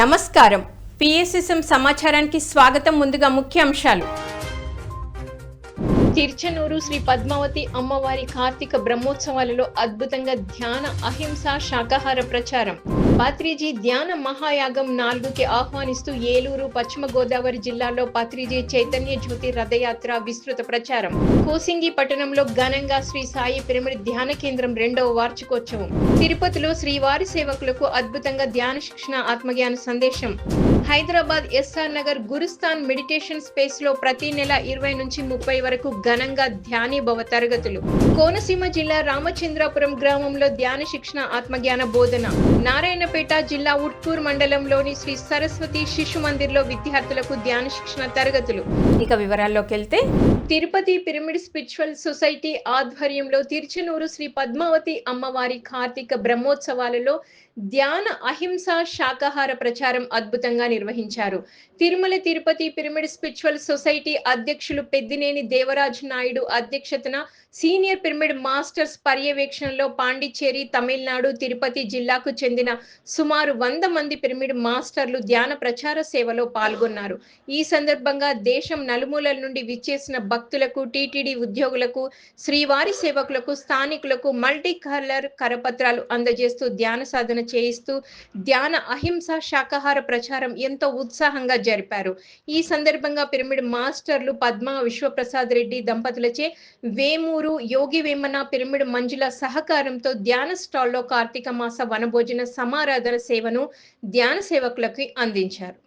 నమస్కారం. పిఎస్ఎస్ఎం సమాచారానికి స్వాగతం ముందుగా ముఖ్య అంశాలు. తిరుచనూరు శ్రీ పద్మావతి అమ్మవారి కార్తీక బ్రహ్మోత్సవాలలో అద్భుతంగా ధ్యాన అహింస శాకాహార ప్రచారం. పత్రిజీ ధ్యాన మహాయాగం నాలుగుకి ఆహ్వానిస్తూ ఏలూరు పశ్చిమ గోదావరి జిల్లాలో పత్రిజీ చైతన్య జ్యోతి రథయాత్ర విస్తృత ప్రచారం. కోసింగి పట్టణంలో ఘనంగా శ్రీ సాయి పిరమిడ్ ధ్యాన కేంద్రం రెండవ వార్షికోత్సవం. తిరుపతిలో శ్రీవారి సేవకులకు అద్భుతంగా ధ్యాన శిక్షణ ఆత్మజ్ఞాన సందేశం. హైదరాబాద్ ఎస్ఆర్ నగర్ గురుస్థాన్ మెడిటేషన్ స్పేస్లో ప్రతి నెల ఇరవై నుంచి ముప్పై వరకు ఘనంగా ధ్యానీభవ తరగతులు. కోనసీమ జిల్లా రామచంద్రాపురం గ్రామంలో ధ్యాన శిక్షణ ఆత్మజ్ఞాన బోధన. నారాయణ నారాయణపేట జిల్లా ఉట్కూర్ మండలంలోని శ్రీ సరస్వతి శిశు మందిర్లో విద్యార్థులకు ధ్యాన శిక్షణ తరగతులు. ఇక వివరాల్లోకి వెళ్తే తిరుపతి పిరమిడ్ స్పిరిచువల్ సొసైటీ ఆధ్వర్యంలో తిరుచనూరు శ్రీ పద్మావతి అమ్మవారి కార్తీక బ్రహ్మోత్సవాలలో ధ్యాన అహింస శాకాహార ప్రచారం అద్భుతంగా నిర్వహించారు. Tirumala Tirupati pyramid spiritual society అధ్యక్షులు పెద్దినేని దేవరాజు నాయుడు అధ్యక్షతన సీనియర్ పిరమిడ్ మాస్టర్స్ పర్యవేక్షణలో పాండిచ్చేరి తమిళనాడు తిరుపతి జిల్లాకు చెందిన సుమారు వంద మంది పిరమిడ్ మాస్టర్లు ధ్యాన ప్రచార సేవలో పాల్గొన్నారు. ఈ సందర్భంగా దేశం నలుమూలల నుండి విచ్చేసిన భక్తులకు టీటీడీ ఉద్యోగులకు శ్రీవారి సేవకులకు స్థానికులకు మల్టీ కలర్ కరపత్రాలు అందజేస్తూ ధ్యాన సాధన చేయిస్తూ ధ్యాన అహింస శాకాహార ప్రచారం ఎంతో ఉత్సాహంగా జరిపారు. ఈ సందర్భంగా పిరమిడ్ మాస్టర్లు పద్మ విశ్వప్రసాద్ రెడ్డి దంపతులచే వేమూరు యోగి వేమన పిరమిడ్ మంజుల సహకారంతో ధ్యాన స్టాల్లో కార్తీక మాస వనభోజన సమారాధన సేవను ధ్యాన సేవకులకు అందించారు.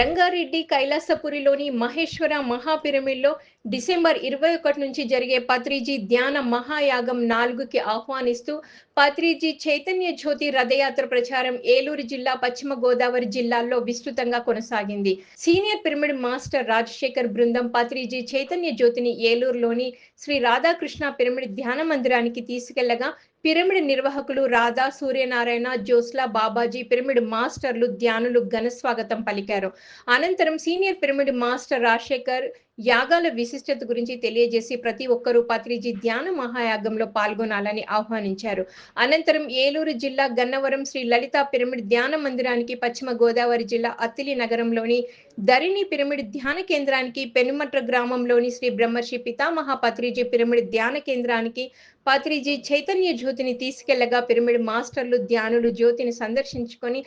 రంగారెడ్డి కైలాసపురిలోని మహేశ్వర మహాపిరమిడ్లో డిసెంబర్ ఇరవై ఒకటి నుంచి జరిగే పత్రిజీ ధ్యాన మహాయాగం నాలుగుకి ఆహ్వానిస్తూ పత్రిజీ చైతన్య జ్యోతి రథయాత్ర ప్రచారం ఏలూరు జిల్లా పశ్చిమ గోదావరి జిల్లాల్లో విస్తృతంగా కొనసాగింది. సీనియర్ పిరమిడ్ మాస్టర్ రాజశేఖర్ బృందం పత్రిజీ చైతన్య జ్యోతిని ఏలూరులోని శ్రీ రాధాకృష్ణ పిరమిడ్ ధ్యాన మందిరానికి తీసుకెళ్ళగా పిరమిడ్ నిర్వాహకులు రాధా సూర్యనారాయణ జోస్లా బాబాజీ పిరమిడ్ మాస్టర్లు ధ్యానులు ఘన స్వాగతం పలికారు. అనంతరం సీనియర్ పిరమిడ్ మాస్టర్ రాజశేఖర్ యాగాల విశిష్టత గురించి తెలియజేసి ప్రతి ఒక్కరూ పత్రిజీ ధ్యాన మహాయాగంలో పాల్గొనాలని ఆహ్వానించారు. అనంతరం ఏలూరు జిల్లా గన్నవరం శ్రీ లలిత పిరమిడ్ ధ్యాన మందిరానికి పశ్చిమ గోదావరి జిల్లా అత్తిలి నగరంలోని ధరిణి పిరమిడ్ ధ్యాన కేంద్రానికి పెనుమట్ర గ్రామంలోని శ్రీ బ్రహ్మర్షి పితామహ పత్రిజీ పిరమిడ్ ధ్యాన కేంద్రానికి పత్రిజీ చైతన్య జ్యోతిని తీసుకెళ్ళగా పిరమిడ్ మాస్టర్లు ధ్యానులు జ్యోతిని సందర్శించుకొని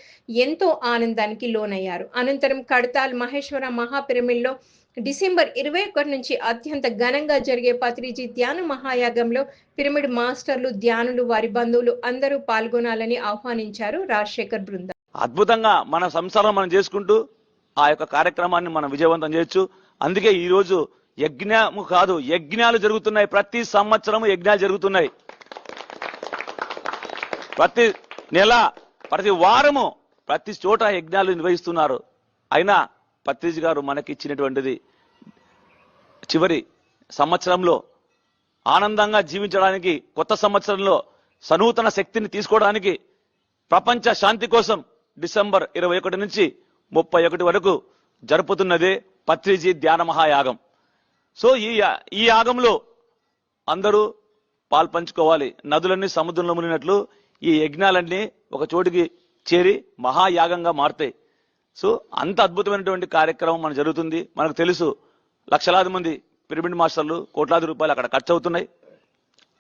ఎంతో ఆనందానికి లోనయ్యారు. అనంతరం కడతాల్ మహేశ్వర మహాపిరమిడ్లో డిసెంబర్ ఇరవై ఒకటి నుంచి అత్యంత ఘనంగా జరిగే పత్రిజీ ధ్యాన మహాయాగంలో పిరమిడ్ మాస్టర్లు ధ్యానులు వారి బంధువులు అందరూ పాల్గొనాలని ఆహ్వానించారు రాజశేఖర్ బృందం. అద్భుతంగా మన సంసారం మనం చేసుకుంటూ ఆ యొక్క కార్యక్రమాన్ని మనం విజయవంతం చేయొచ్చు. అందుకే ఈ రోజు యజ్ఞము కాదు యజ్ఞాలు జరుగుతున్నాయి. ప్రతి సంవత్సరము యజ్ఞాలు జరుగుతున్నాయి. ప్రతి నెల ప్రతి వారము ప్రతి చోట యజ్ఞాలు నిర్వహిస్తున్నారు. అయినా పత్రిజ్ గారు మనకి ఇచ్చినటువంటిది చివరి సంవత్సరంలో ఆనందంగా జీవించడానికి కొత్త సంవత్సరంలో సనూతన శక్తిని తీసుకోవడానికి ప్రపంచ శాంతి కోసం డిసెంబర్ ఇరవై ఒకటి నుంచి ముప్పై ఒకటి వరకు జరుపుతున్నదే పత్రిజీ ధ్యాన మహాయాగం. సో ఈ ఈ యాగంలో అందరూ పాల్పంచుకోవాలి. నదులన్నీ సముద్రంలో మునిగినట్లు ఈ యజ్ఞాలన్నీ ఒక చోటికి చేరి మహాయాగంగా మారుతాయి. సో అంత అద్భుతమైనటువంటి కార్యక్రమం మనకు జరుగుతుంది. మనకు తెలుసు లక్షలాది మంది పిరమిడ్ మాస్టర్లు కోట్లాది రూపాయలు అక్కడ ఖర్చు అవుతున్నాయి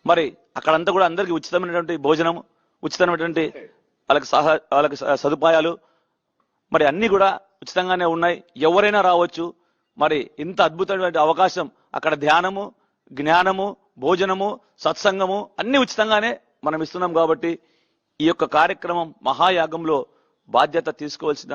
మరి అక్కడంతా కూడా అందరికీ ఉచితమైనటువంటి భోజనం ఉచితమైనటువంటి వాళ్ళకి సహ వాళ్ళకి స- సదుపాయాలు మరి అన్నీ కూడా ఉచితంగానే ఉన్నాయి. ఎవరైనా రావచ్చు. మరి ఇంత అద్భుతమైనటువంటి అవకాశం అక్కడ ధ్యానము జ్ఞానము భోజనము సత్సంగము అన్నీ ఉచితంగానే మనం ఇస్తున్నాం కాబట్టి ఈ యొక్క కార్యక్రమం మహాయాగంలో బాధ్యత తీసుకోవాల్సిన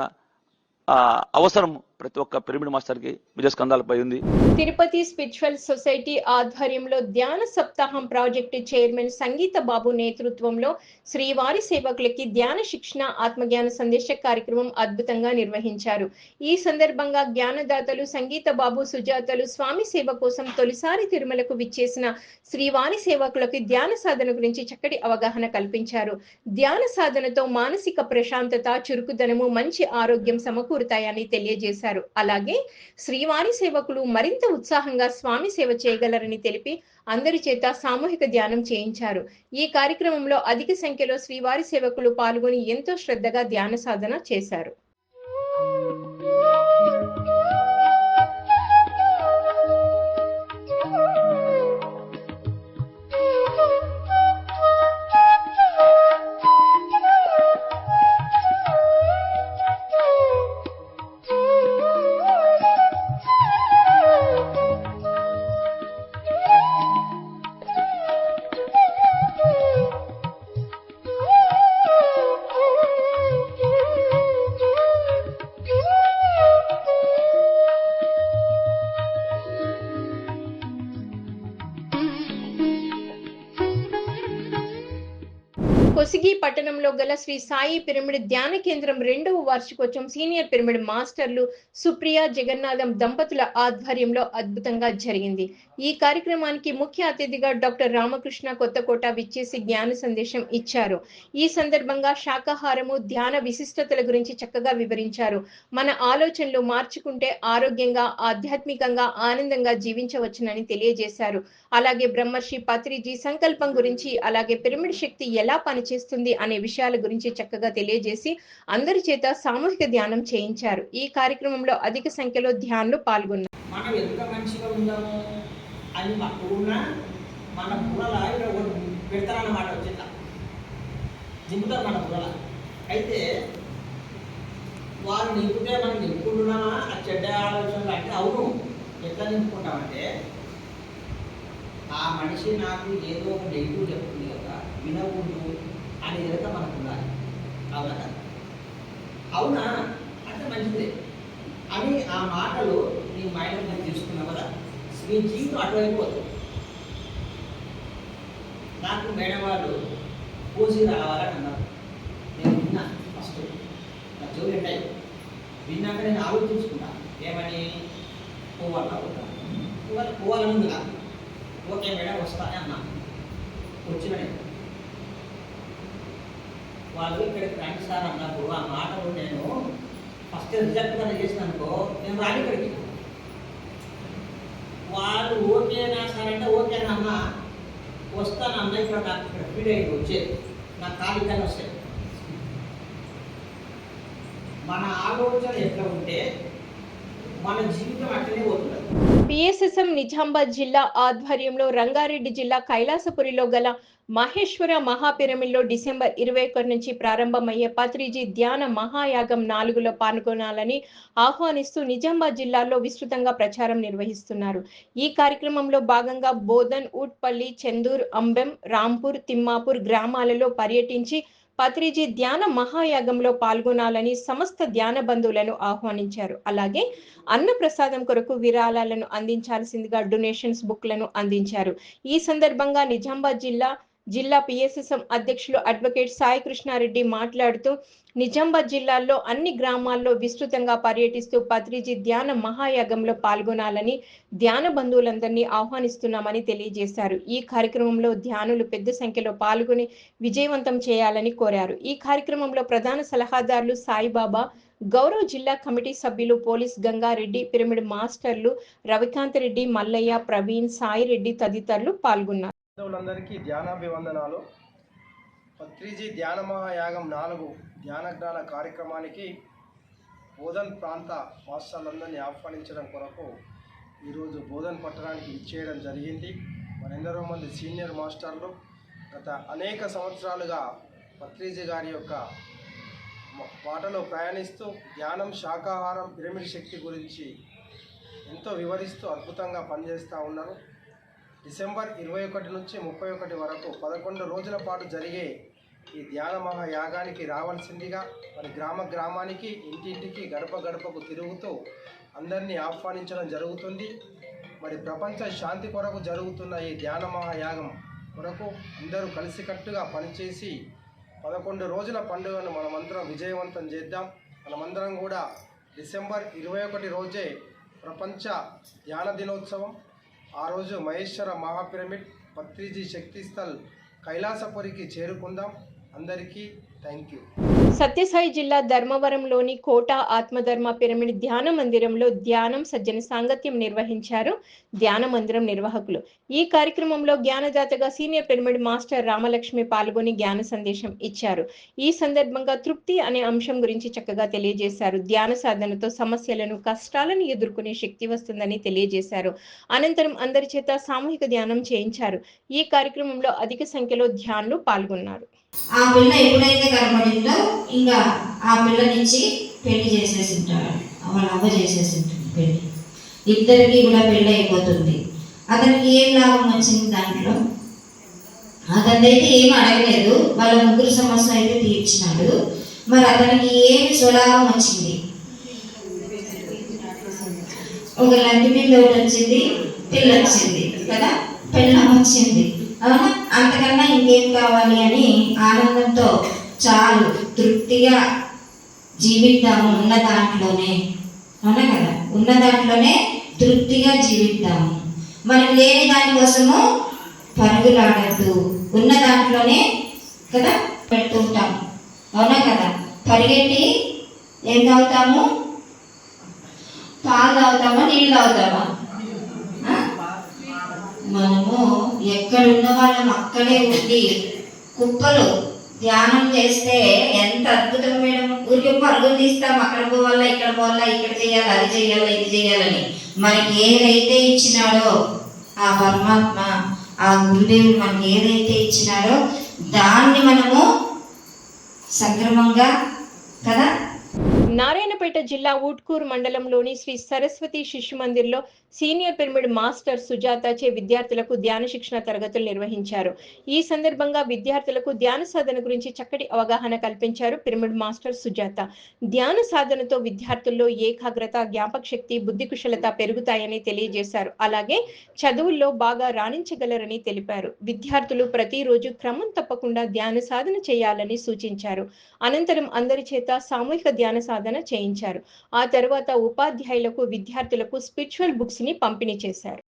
అవసరం ప్రతి ఒక్క పిరమిడ్ మాస్టర్కి విజయస్కందాలపై ఉంది. తిరుపతి స్పిరిచువల్ సొసైటీ ఆధ్వర్యంలో ధ్యాన సప్తాహం ప్రాజెక్టు చైర్మన్ సంగీత బాబు నేతృత్వంలో శ్రీవారి సేవకులకి ధ్యాన శిక్షణ ఆత్మజ్ఞాన సందేశ కార్యక్రమం అద్భుతంగా నిర్వహించారు. ఈ సందర్భంగా జ్ఞానదాతలు సంగీత బాబు సుజాతలు స్వామి సేవ కోసం తొలిసారి తిరుమలకు విచ్చేసిన శ్రీవారి సేవకులకు ధ్యాన సాధన గురించి చక్కటి అవగాహన కల్పించారు. ధ్యాన సాధనతో మానసిక ప్రశాంతత చురుకుదనము మంచి ఆరోగ్యం సమకూరుతాయని తెలియజేశారు. అలాగే శ్రీవారి సేవకులు మరింత ఉత్సాహంగా స్వామి సేవ చేయగలరని తెలిపి అందరి చేత సామూహిక ధ్యానం చేయించారు. ఈ కార్యక్రమంలో అధిక సంఖ్యలో శ్రీవారి సేవకులు పాల్గొని ఎంతో శ్రద్ధగా ధ్యాన సాధన చేశారు. లో గల శ్రీ సాయి పిరమిడ్ ధ్యాన కేంద్రం రెండవ వార్షికోత్సవం సీనియర్ పిరమిడ్ మాస్టర్లు సుప్రియ జగన్నాథం దంపతుల ఆధ్వర్యంలో అద్భుతంగా జరిగింది. ఈ కార్యక్రమానికి ముఖ్య అతిథిగా డాక్టర్ రామకృష్ణ కొత్తకోట విచ్చేసి జ్ఞాన సందేశం ఇచ్చారు. ఈ సందర్భంగా శాకాహారము ధ్యాన విశిష్టతల గురించి చక్కగా వివరించారు. మన ఆలోచనలు మార్చుకుంటే ఆరోగ్యంగా ఆధ్యాత్మికంగా ఆనందంగా జీవించవచ్చునని తెలియజేశారు. అలాగే బ్రహ్మర్షి పత్రిజీ సంకల్పం గురించి అలాగే పిరమిడ్ శక్తి ఎలా పనిచేస్తుంది అనే విషయం విషయాల గురించి చక్కగా తెలియజేసి అందరి చేత సామూహిక ధ్యానం చేయించారు. ఈ కార్యక్రమంలో అధిక సంఖ్యలో ధ్యానులు పాల్గొన్నారు. మనం ఎంత మంచిగా ఉందాము అని మన బుర్రల ఇక్కడ పెడతారన్నమాట వచ్చిందా దింపుతారు మన బుర్రల. అయితే వారు నింపుతే మనం నింపుకుంటున్నామా? ఆ చెడ్డ ఆలోచనలు అంటే అవును. ఎట్లా నింపుకుంటామంటే ఆ మనిషి నాకు ఏదో ఒక నెగిటివ్ చెప్తుంది కదా వినకుంటూ అనే ఎదుట మనకు ఉండాలి అవునా కదా? అవునా? అంటే మంచిదే. అని ఆ మాటలు నీ మైండ్ నేను తీసుకున్నావు కదా మీ జీవితం అటువైపు పోతుంది. నాకు మేడం వాళ్ళు పూసి రావాలని అన్నారు. నేను విన్నా ఫస్ట్. నా చెవులు ఎంటాయి విన్నాక నేను ఆలోచించుకున్నా. ఏమని? పోవాలా వద్దా? పోవాలి పోవాలని ఉంది నాకు. ఓకే మేడం వస్తానే అన్నా. వచ్చిన నేను. వాళ్ళు ఇక్కడ రండి సార్ అన్నప్పుడు ఆ మాటలు నేను ఫస్ట్ రిజెక్ట్ కన్నా చేసిన అనుకో నేను రాని ఇక్కడికి. వాళ్ళు ఓకేనా సార్ అంటే ఓకేనా అన్న వస్తానన్న ఇక్కడ నాకు ఇక్కడ ఫీడ్ అయ్యి వచ్చేది. నాకు ఖాళీ కానీ వస్తాయి. మన ఆలోచన ఎట్లా ఉంటే మన జీవితం అట్లనే పోతుంది. పిఎస్ఎస్ఎం నిజామాబాద్ జిల్లా ఆధ్వర్యంలో రంగారెడ్డి జిల్లా కైలాసపురిలో గల మహేశ్వర మహాపిరమిడ్లో డిసెంబర్ ఇరవై ఒకటి నుంచి ప్రారంభమయ్యే పత్రిజీ ధ్యాన మహాయాగం నాలుగులో పాల్గొనాలని ఆహ్వానిస్తూ నిజామాబాద్ జిల్లాలో విస్తృతంగా ప్రచారం నిర్వహిస్తున్నారు. ఈ కార్యక్రమంలో భాగంగా బోధన్ ఊట్పల్లి చందూర్ అంబెం రాంపూర్ తిమ్మాపూర్ గ్రామాలలో పర్యటించి పత్రిజీ ధ్యాన మహాయాగంలో పాల్గొనాలని సమస్త ధ్యాన బంధువులను ఆహ్వానించారు. అలాగే అన్న ప్రసాదం కొరకు విరాళాలను అందించాల్సిందిగా డొనేషన్స్ బుక్లను అందించారు. ఈ సందర్భంగా నిజామాబాద్ జిల్లా జిల్లా పిఎస్ఎస్ఎం అధ్యక్షులు అడ్వకేట్ సాయి కృష్ణారెడ్డి మాట్లాడుతూ నిజామాబాద్ జిల్లాలో అన్ని గ్రామాల్లో విస్తృతంగా పర్యటిస్తూ పత్రిజీ ధ్యాన మహాయాగంలో పాల్గొనాలని ధ్యాన బంధువులందరినీ ఆహ్వానిస్తున్నామని తెలియజేశారు. ఈ కార్యక్రమంలో ధ్యానులు పెద్ద సంఖ్యలో పాల్గొని విజయవంతం చేయాలని కోరారు. ఈ కార్యక్రమంలో ప్రధాన సలహాదారులు సాయిబాబా గౌరవ్ జిల్లా కమిటీ సభ్యులు పోలీస్ గంగారెడ్డి పిరమిడ్ మాస్టర్లు రవికాంత్ రెడ్డి మల్లయ్య ప్రవీణ్ సాయిరెడ్డి తదితరులు పాల్గొన్నారు. బంధువులందరికీ ధ్యానాభివందనాలు. పత్రిజీ ధ్యాన మహాయాగం నాలుగు ధ్యాన జ్ఞాన కార్యక్రమానికి బోధన్ ప్రాంత మాస్టర్లందరినీ ఆహ్వానించడం కొరకు ఈరోజు బోధన్ పట్టణానికి ఇచ్చేయడం జరిగింది. మరెందరో మంది సీనియర్ మాస్టర్లు గత అనేక సంవత్సరాలుగా పత్రిజీ గారి యొక్క పాటలో బాటలో ప్రయాణిస్తూ ధ్యానం శాకాహారం పిరమిడ్ శక్తి గురించి ఎంతో వివరిస్తూ అద్భుతంగా పనిచేస్తూ ఉన్నారు. డిసెంబర్ ఇరవై ఒకటి నుంచి ముప్పై ఒకటి వరకు పదకొండు రోజుల పాటు జరిగే ఈ ధ్యాన మహాయాగానికి రావాల్సిందిగా మరి గ్రామ గ్రామానికి ఇంటింటికి గడప గడపకు తిరుగుతూ అందరినీ ఆహ్వానించడం జరుగుతుంది. మరి ప్రపంచ శాంతి కొరకు జరుగుతున్న ఈ ధ్యాన మహాయాగం కొరకు అందరూ కలిసికట్టుగా పనిచేసి పదకొండు రోజుల పండుగను మనమందరం విజయవంతం చేద్దాం. మనమందరం కూడా డిసెంబర్ ఇరవై ఒకటి రోజే ప్రపంచ ధ్యాన దినోత్సవం ఆ రోజు మహేశ్వర మహాపిరమిడ్ పత్రిజీ శక్తిస్థల్ కైలాసపురికి చేరుకుందాం. అందరికీ థ్యాంక్ యూ. సత్యసాయి జిల్లా ధర్మవరంలోని కోట ఆత్మధర్మ పిరమిడ్ ధ్యాన మందిరంలో ధ్యానం సజ్జన సాంగత్యం నిర్వహించారు ధ్యాన మందిరం నిర్వాహకులు. ఈ కార్యక్రమంలో జ్ఞానదాతగా సీనియర్ పిరమిడ్ మాస్టర్ రామలక్ష్మి పాల్గొని జ్ఞాన సందేశం ఇచ్చారు. ఈ సందర్భంగా తృప్తి అనే అంశం గురించి చక్కగా తెలియజేశారు. ధ్యాన సాధనతో సమస్యలను కష్టాలను ఎదుర్కొనే శక్తి వస్తుందని తెలియజేశారు. అనంతరం అందరి చేత సామూహిక ధ్యానం చేయించారు. ఈ కార్యక్రమంలో అధిక సంఖ్యలో ధ్యానులు పాల్గొన్నారు. ఆ పిల్ల ఎప్పుడైతే కనబడిందో ఇంకా ఆ పిల్ల నుంచి పెళ్ళి చేసేసి ఉంటాడు. వాళ్ళ అవ్వ చేసేసి ఉంటుంది పెళ్ళి. ఇద్దరికి కూడా పెళ్ళి అయిపోతుంది. అతనికి ఏం లాభం వచ్చింది దాంట్లో? అతనిదైతే ఏం అడగలేదు. వాళ్ళ ముగ్గురు సమస్య అయితే తీర్చినాడు. మరి అతనికి ఏమి స్వలాభం వచ్చింది? ఒక లంటి మీద ఒకటి వచ్చింది పిల్ల వచ్చింది కదా? పెళ్ళం వచ్చింది. అవునా అంతకన్నా ఇంకేం కావాలి అని ఆనందంతో చాలు తృప్తిగా జీవిద్దాము ఉన్న దాంట్లోనే. అవునా కదా? ఉన్న దాంట్లోనే తృప్తిగా జీవిద్దాము. మనం లేని దానికోసము పరుగులాడద్దు. ఉన్న దాంట్లోనే కదా పెడుతుంటాం. అవునా కదా? పరిగెట్టి ఏం తాగుతాము? పాలు తాగుతామా? నీళ్ళు తాగుతామా? మనము ఎక్కడున్న వాళ్ళం అక్కడే ఉండి కుప్పలు ధ్యానం చేస్తే ఎంత అద్భుతం మేడం. ఊరికి పరుగులు తీస్తాం. అక్కడ పోవాలా ఇక్కడ పోవాలా ఇక్కడ చేయాలి అది చేయాలి ఇది చేయాలని. మనకి ఏదైతే ఇచ్చినాడో ఆ పరమాత్మ ఆ గురుదేవుడు మనకి ఏదైతే ఇచ్చినాడో దాన్ని మనము సక్రమంగా కదా నారాయణపేట జిల్లా ఊట్కూరు మండలంలోని శ్రీ సరస్వతి శిశు మందిర్లో సీనియర్ పిరమిడ్ మాస్టర్ సుజాత చే విద్యార్థులకు ధ్యాన శిక్షణ తరగతులు నిర్వహించారు. ఈ సందర్భంగా విద్యార్థులకు ధ్యాన సాధన గురించి చక్కటి అవగాహన కల్పించారు పిరమిడ్ మాస్టర్ సుజాత. ధ్యాన సాధనతో విద్యార్థుల్లో ఏకాగ్రత జ్ఞాపక శక్తి బుద్ధి కుశలత పెరుగుతాయని తెలియజేశారు. అలాగే చదువుల్లో బాగా రాణించగలరని తెలిపారు. విద్యార్థులు ప్రతిరోజు క్రమం తప్పకుండా ధ్యాన సాధన చేయాలని సూచించారు. అనంతరం అందరి చేత సామూహిక ధ్యాన సాధన చేయించారు. ఆ తర్వాత ఉపాధ్యాయులకు విద్యార్థులకు స్పిరిచువల్ బుక్స్ని పంపిణీ చేశారు.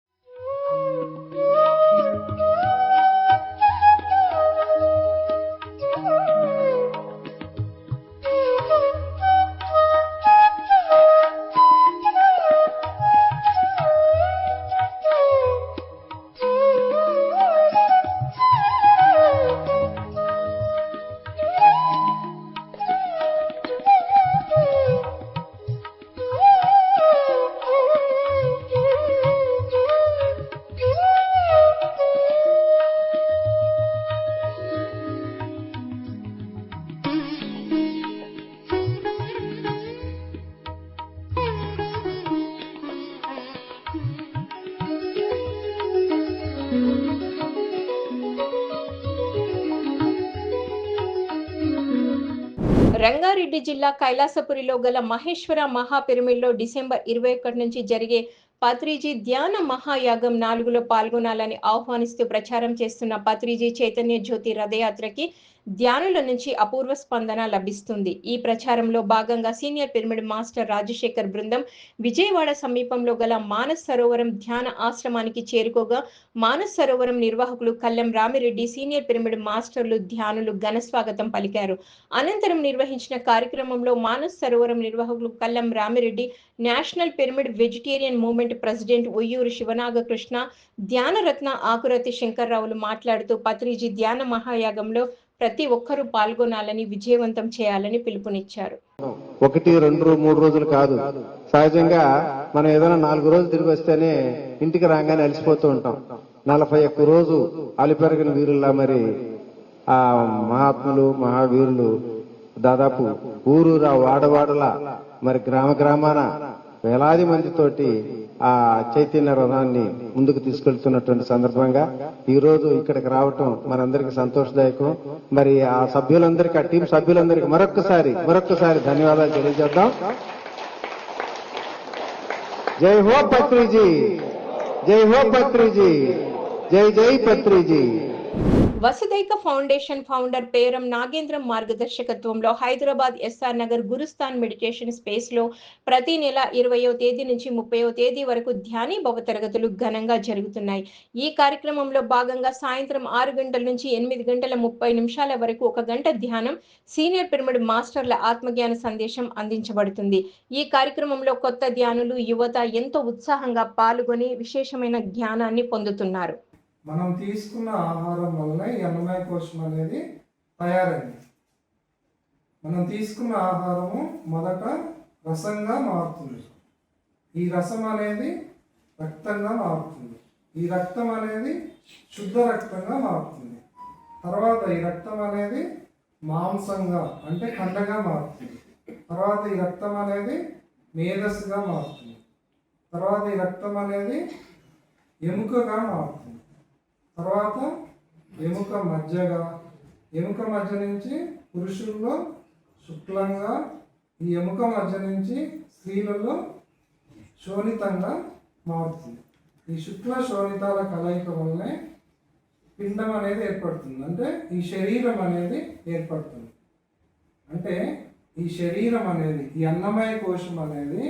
జిల్లా కైలాసపురిలో గల మహేశ్వర మహాపిరమిడ్లో డిసెంబర్ ఇరవై ఒకటి నుంచి జరిగే పత్రిజీ ధ్యాన మహాయాగం నాలుగులో పాల్గొనాలని ఆహ్వానిస్తూ ప్రచారం చేస్తున్న పత్రిజీ చైతన్య జ్యోతి రథయాత్రకి ధ్యానుల నుంచి అపూర్వ స్పందన లభిస్తుంది. ఈ ప్రచారంలో భాగంగా సీనియర్ పిరమిడ్ మాస్టర్ రాజశేఖర్ బృందం విజయవాడ సమీపంలో గల మానస్ సరోవరం ధ్యాన ఆశ్రమానికి చేరుకోగా మానస్ సరోవరం నిర్వాహకులు కల్లెం రామిరెడ్డి సీనియర్ పిరమిడ్ మాస్టర్లు ధ్యానులు ఘన స్వాగతం పలికారు. అనంతరం నిర్వహించిన కార్యక్రమంలో మానస్ సరోవరం నిర్వాహకులు Kallam Ramireddy national pyramid vegetarian movement president Uyyuru Sivanagakrishna Dhyanaratna Akurathi శంకర్రావులు మాట్లాడుతూ పత్రిజీ ధ్యాన మహాయాగంలో ప్రతి ఒక్కరూ పాల్గొనాలని విజయవంతం చేయాలని పిలుపునిచ్చారు. ఒకటి రెండు మూడు రోజులు కాదు. సహజంగా మనం ఏదైనా నాలుగు రోజులు తిరిగి వస్తేనే ఇంటికి రాగానే అలసిపోతూ ఉంటాం. నలభై ఒక్క రోజు అలిపెరగిన వీరుల్లా మరి ఆ మహాత్ములు మహావీరులు దాదాపు ఊరూరా వాడవాడల మరి గ్రామ గ్రామాన వేలాది మందితోటి ఆ చైతన్య రథాన్ని ముందుకు తీసుకెళ్తున్నటువంటి సందర్భంగా ఈ రోజు ఇక్కడికి రావటం మనందరికి సంతోషదాయకం. మరి ఆ సభ్యులందరికీ ఆ టీం సభ్యులందరికీ మరొక్కసారి మరొక్కసారి ధన్యవాదాలు తెలియజేద్దాం. జై హో పత్రిజీ! జై హో పత్రిజీ! జై జై పత్రిజీ! వసుదైక ఫౌండేషన్ ఫౌండర్ పేరం నాగేంద్రం మార్గదర్శకత్వంలో హైదరాబాద్ ఎస్ఆర్ నగర్ గురుస్థాన్ మెడిటేషన్ స్పేస్లో ప్రతి నెల ఇరవయో తేదీ నుంచి ముప్పయో తేదీ వరకు ధ్యాని భవ తరగతులు ఘనంగా జరుగుతున్నాయి. ఈ కార్యక్రమంలో భాగంగా సాయంత్రం ఆరు గంటల నుంచి ఎనిమిది గంటల ముప్పై నిమిషాల వరకు ఒక గంట ధ్యానం సీనియర్ పిరమిడ్ మాస్టర్ల ఆత్మజ్ఞాన సందేశం అందించబడుతుంది. ఈ కార్యక్రమంలో కొత్త ధ్యానులు యువత ఎంతో ఉత్సాహంగా పాల్గొని విశేషమైన జ్ఞానాన్ని పొందుతున్నారు. మనం తీసుకున్న ఆహారం వల్లనే ఈ అన్నమయ కోశం అనేది తయారైంది. మనం తీసుకున్న ఆహారము మొదట రసంగా మారుతుంది. ఈ రసం అనేది రక్తంగా మారుతుంది. ఈ రక్తం అనేది శుద్ధ రక్తంగా మారుతుంది. తర్వాత ఈ రక్తం అనేది మాంసంగా అంటే కండగా మారుతుంది. తర్వాత ఈ రక్తం అనేది మేధస్సుగా మారుతుంది. తర్వాత ఈ రక్తం అనేది ఎముకగా మారుతుంది. తర్వాత ఎముక మధ్యగా ఎముక మధ్య నుంచి పురుషుల్లో శుక్లంగా ఈ ఎముక మధ్య నుంచి స్త్రీలలో శోణితంగా మారుతుంది. ఈ శుక్ల శోణితాల కలయిక వల్లనే పిండం అనేది ఏర్పడుతుంది. అంటే ఈ శరీరం అనేది ఏర్పడుతుంది. అంటే ఈ శరీరం అనేది ఈ అన్నమయ కోశం అనేది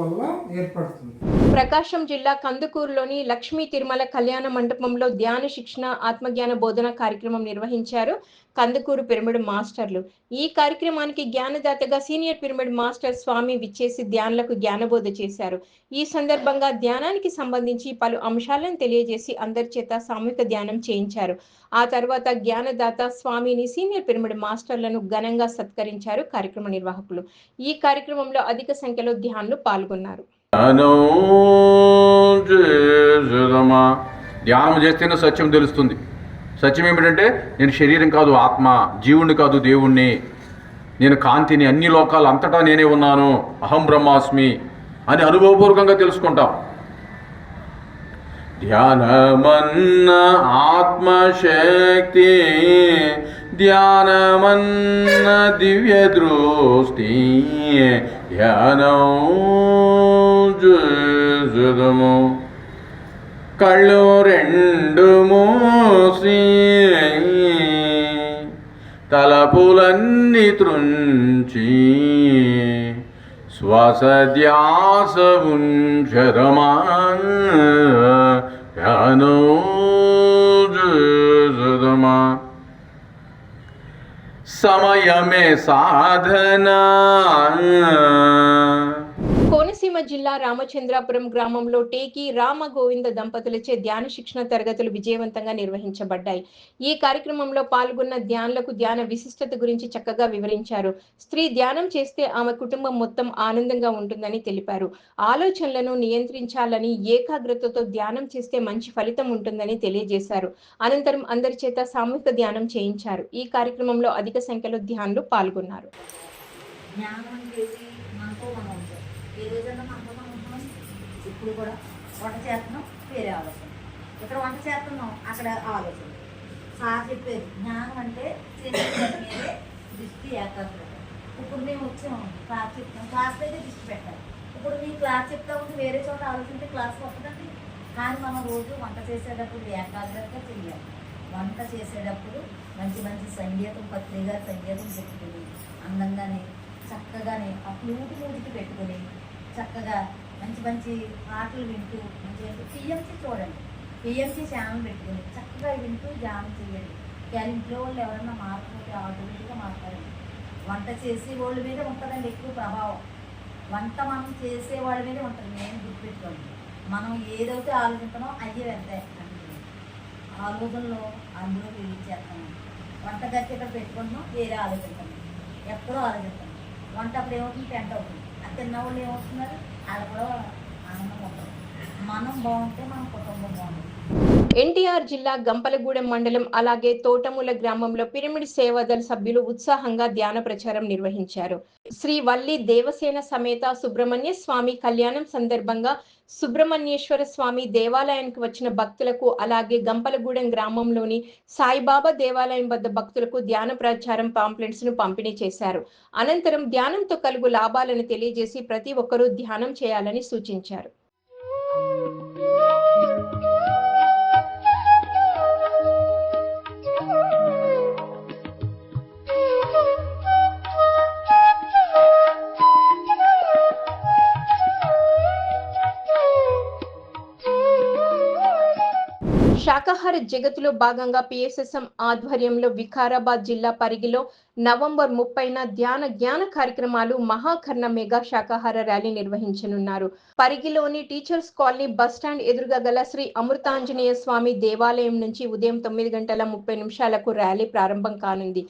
వల్ల ఏర్పడుతుంది. ప్రకాశం జిల్లా కందుకూరులోని లక్ష్మీ తిరుమల కళ్యాణ మండపంలో ధ్యాన శిక్షణ ఆత్మజ్ఞాన బోధన కార్యక్రమం నిర్వహించారు కందుకూరు పిరమిడ్ మాస్టర్లు. ఈ కార్యక్రమానికి జ్ఞానదాతగా సీనియర్ పిరమిడ్ మాస్టర్ స్వామి విచ్చేసి ధ్యానులకు జ్ఞానబోధ చేశారు. ఈ సందర్భంగా ధ్యానానికి సంబంధించి పలు అంశాలను తెలియజేసి అందరి చేత సామూహిక ధ్యానం చేయించారు. ఆ తర్వాత జ్ఞానదాత స్వామిని సీనియర్ పిరమిడ్ మాస్టర్లను ఘనంగా సత్కరించారు కార్యక్రమ నిర్వాహకులు. ఈ కార్యక్రమంలో అధిక సంఖ్యలో ధ్యానులు పాల్గొన్నారు. ధ్యానం చేస్తేనే సత్యం తెలుస్తుంది. సత్యం ఏమిటంటే నేను శరీరం కాదు ఆత్మ జీవుణ్ణి కాదు దేవుణ్ణి. నేను కాంతిని అన్ని లోకాలు అంతటా నేనే ఉన్నాను అహం బ్రహ్మాస్మి అని అనుభవపూర్వకంగా తెలుసుకుంటాం. ధ్యానమన్న ఆత్మశక్తి ధ్యానమన్న దివ్య దృష్టి ధ్యానం జుదము కళ్ళు రెండు మూసి తలపులన్నీ త్రుంచి శ్వాస ధ్యాస ఉంచదమా సమయమే సాధనా. కోనసీమ జిల్లా రామచంద్రాపురం గ్రామంలో టేకి రామ గోవింద దంపతులచే ధ్యాన శిక్షణ తరగతులు విజయవంతంగా నిర్వహించబడ్డాయి. ఈ కార్యక్రమంలో పాల్గొన్న ధ్యానులకు ధ్యాన విశిష్టత గురించి చక్కగా వివరించారు. స్త్రీ ధ్యానం చేస్తే ఆమె కుటుంబం మొత్తం ఆనందంగా ఉంటుందని తెలిపారు. ఆలోచనలను నియంత్రించాలని ఏకాగ్రతతో ధ్యానం చేస్తే మంచి ఫలితం ఉంటుందని తెలియజేశారు. అనంతరం అందరి చేత సామూహిక ధ్యానం చేయించారు. ఈ కార్యక్రమంలో అధిక సంఖ్యలో ధ్యానులు పాల్గొన్నారు. ధ్యానం చేసి మనతో మనం ఉంటాం ఏ రోజైనా మనతో మనం ఉంటున్నాం ఇప్పుడు కూడా వంట చేస్తున్నాం వేరే ఆలోచన. ఇక్కడ వంట చేస్తున్నాం అక్కడ ఆలోచన. సార్ చెప్పేది జ్ఞానం అంటే మీదే దృష్టి ఏకాగ్రత. ఇప్పుడు మేము వచ్చాం క్లాస్ చెప్తాం క్లాస్ అయితే దృష్టి పెట్టాలి. ఇప్పుడు మీ క్లాస్ చెప్తా ఉంటే వేరే చోట ఆలోచించే క్లాస్ వస్తుందండి. కానీ మనం రోజు వంట చేసేటప్పుడు ఏకాగ్రతగా చెయ్యాలి. వంట చేసేటప్పుడు మంచి మంచి సంగీతం పత్రిగా సంగీతం పెట్టుకుని అందంగానే చక్కగానే ఆ ఫ్లూట్ మూడికి పెట్టుకుని చక్కగా మంచి మంచి పాటలు వింటూ మంచి పిఎంసి చూడండి. పిఎంసి ఛానల్ పెట్టుకుని చక్కగా వింటూ ధ్యానం చేయండి. కానీ ఇంట్లో వాళ్ళు ఎవరన్నా మారిపోతే ఆటోమేటిక్గా మారుతారండి వంట చేసే వాళ్ళ మీద ఉంటుందండి ఎక్కువ ప్రభావం. వంట మనం చేసే వాళ్ళ మీద ఉంటుంది. నేను గుర్తుపెట్టుకోండి. మనం ఏదైతే ఆలోచిస్తామో అయ్యే వెళ్తాయి ఆలోచనలో అందులో చేస్తాము వంట గట్టి ఇక్కడ పెట్టుకుంటున్నాం? వేరే ఆలోచిస్తాం ఎప్పుడో ఆలోచిస్తాం. వంట అప్పుడు ఏమవుతుంది? టెంట్ అవుతుంది. అది తిన్న వాళ్ళు ఏమవుతున్నారు? అక్కడ కూడా ఆనందం ఉంటుంది మనం బాగుంటే మన కుటుంబం బాగుంటుంది. ఎన్టీఆర్ జిల్లా గంపలగూడెం మండలం అలాగే తోటమూల గ్రామంలో పిరమిడ్ సేవాదళ సభ్యులు ఉత్సాహంగా ధ్యాన ప్రచారం నిర్వహించారు. శ్రీ వల్లి దేవసేన సమేత సుబ్రహ్మణ్య స్వామి కళ్యాణం సందర్భంగా సుబ్రహ్మణ్యేశ్వర స్వామి దేవాలయానికి వచ్చిన భక్తులకు అలాగే గంపలగూడెం గ్రామంలోని సాయిబాబా దేవాలయం వద్ద భక్తులకు ధ్యాన ప్రచారం పాంప్లెట్స్ను పంపిణీ చేశారు. అనంతరం ధ్యానంతో కలుగు లాభాలను తెలియజేసి ప్రతి ఒక్కరూ ధ్యానం చేయాలని సూచించారు. శాకాహార జగత్తులో భాగంగా పిఎస్ఎస్ఎం ఆధ్వర్యంలో వికారాబాద్ జిల్లా పరిగిలో నవంబర్ ముప్పైన ధ్యాన జ్ఞాన కార్యక్రమాలు మహాకర్ణ మెగా శాకాహార ర్యాలీ నిర్వహించనున్నారు. పరిగిలోని టీచర్స్ కాలనీ బస్ స్టాండ్ ఎదురుగా గల శ్రీ అమృతాంజనేయ స్వామి దేవాలయం నుంచి ఉదయం తొమ్మిది గంటల ముప్పై నిమిషాలకు ర్యాలీ ప్రారంభం కానుంది.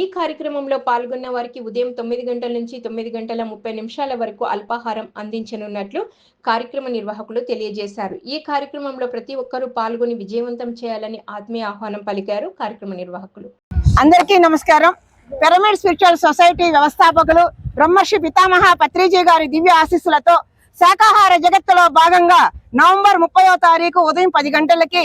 ఈ కార్యక్రమంలో పాల్గొన్న వారికి ఉదయం తొమ్మిది గంటల నుంచి తొమ్మిది గంటల ముప్పై నిమిషాల వరకు అల్పాహారం అందించనున్నట్లు కార్యక్రమ నిర్వాహకులు తెలియజేశారు. ఈ కార్యక్రమంలో ప్రతి ఒక్కరూ పాల్గొని విజయవంతం చేయాలని ఆత్మీయ ఆహ్వానం పలికారు కార్యక్రమ నిర్వాహకులు. అందరికీ నమస్కారం. పిరమిడ్ స్పిరిచువల్ సొసైటీ వ్యవస్థాపకులు బ్రహ్మర్షి పితామహ పత్రిజీ గారి దివ్య ఆశీస్సులతో శాకాహార జగత్తులో భాగంగా నవంబర్ ముప్పయో తారీఖు ఉదయం పది గంటలకి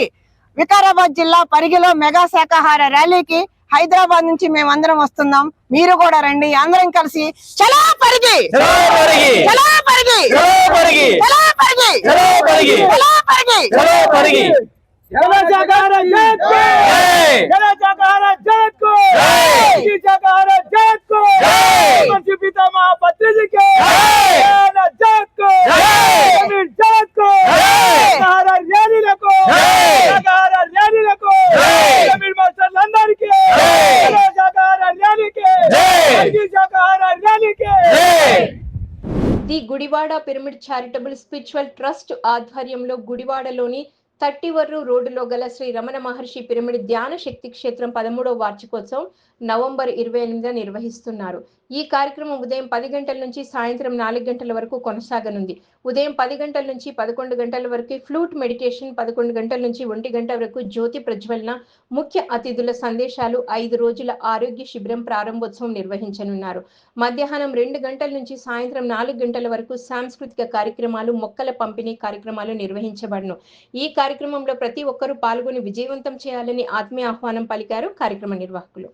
వికారాబాద్ జిల్లా పరిగిలో మెగా శాకాహార ర్యాలీకి హైదరాబాద్ నుంచి మేమందరం వస్తున్నాం. మీరు కూడా రండి. అందరం కలిసి చలో పరిగి! చలో పరిగి! చలో పరిగి! చలో Parigi! The Gudivada pyramid charitable spiritual trust ఆధ్వర్యంలో గుడివాడలోని తట్టివర్రు రోడ్డులో గల శ్రీ రమణ మహర్షి పిరమిడ్ ధ్యాన శక్తి క్షేత్రం పదమూడవ వార్షికోత్సవం నవంబర్ ఇరవై ఎనిమిదిన నిర్వహిస్తున్నారు. ఈ కార్యక్రమం ఉదయం పది గంటల నుంచి సాయంత్రం నాలుగు గంటల వరకు కొనసాగనుంది. ఉదయం పది గంటల నుంచి పదకొండు గంటల వరకు ఫ్లూట్ మెడిటేషన్ పదకొండు గంటల నుంచి ఒంటి గంట వరకు జ్యోతి ప్రజ్వలన ముఖ్య అతిథుల సందేశాలు ఐదు రోజుల ఆరోగ్య శిబిరం ప్రారంభోత్సవం నిర్వహించనున్నారు. మధ్యాహ్నం రెండు గంటల నుంచి సాయంత్రం నాలుగు గంటల వరకు సాంస్కృతిక కార్యక్రమాలు మొక్కల పంపిణీ కార్యక్రమాలు నిర్వహించబడను. ఈ కార్యక్రమంలో ప్రతి ఒక్కరూ పాల్గొని విజయవంతం చేయాలని ఆత్మీయ ఆహ్వానం పలికారు కార్యక్రమ నిర్వాహకులు.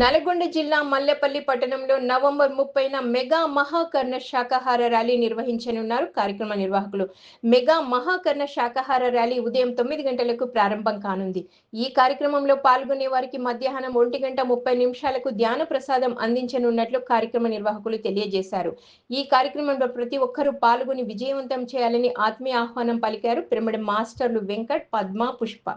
నల్గొండ జిల్లా మల్లెపల్లి పట్టణంలో నవంబర్ ముప్పైన మెగా మహాకర్ణ శాకాహార ర్యాలీ నిర్వహించనున్నారు కార్యక్రమ నిర్వాహకులు. మెగా మహాకర్ణ శాకాహార ర్యాలీ ఉదయం తొమ్మిది గంటలకు ప్రారంభం కానుంది. ఈ కార్యక్రమంలో పాల్గొనే వారికి మధ్యాహ్నం ఒంటి గంట ముప్పై నిమిషాలకు ధ్యాన ప్రసాదం అందించనున్నట్లు కార్యక్రమ నిర్వాహకులు తెలియజేశారు. ఈ కార్యక్రమంలో ప్రతి ఒక్కరూ పాల్గొని విజయవంతం చేయాలని ఆత్మీయ ఆహ్వానం పలికారు. పిరమిడ్ మాస్టర్లు వెంకట్ పద్మ పుష్ప.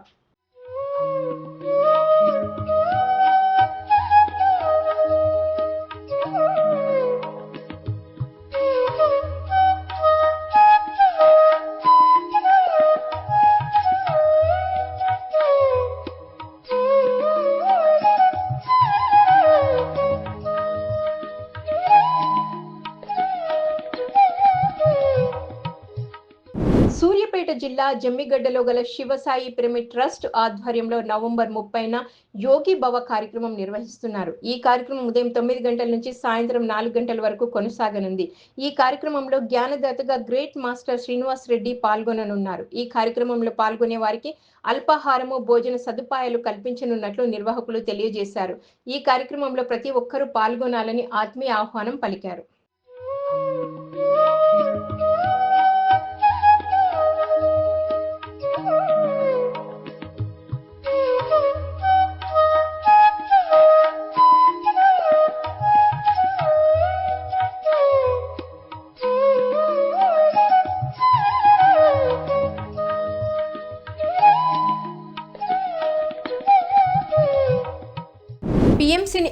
జమ్మిగడ్డలో గల శివసాయి పిరమిడ్ ట్రస్ట్ ఆధ్వర్యంలో నవంబర్ ముప్పైన యోగి భవ కార్యక్రమం నిర్వహిస్తున్నారు. ఈ కార్యక్రమం ఉదయం తొమ్మిది గంటల నుంచి సాయంత్రం నాలుగు గంటల వరకు కొనసాగనుంది. ఈ కార్యక్రమంలో జ్ఞానదాతగా గ్రేట్ మాస్టర్ శ్రీనివాస్ రెడ్డి పాల్గొననున్నారు. ఈ కార్యక్రమంలో పాల్గొనే వారికి అల్పాహారము భోజన సదుపాయాలు కల్పించనున్నట్లు నిర్వాహకులు తెలియజేశారు. ఈ కార్యక్రమంలో ప్రతి ఒక్కరూ పాల్గొనాలని ఆత్మీయ ఆహ్వానం పలికారు.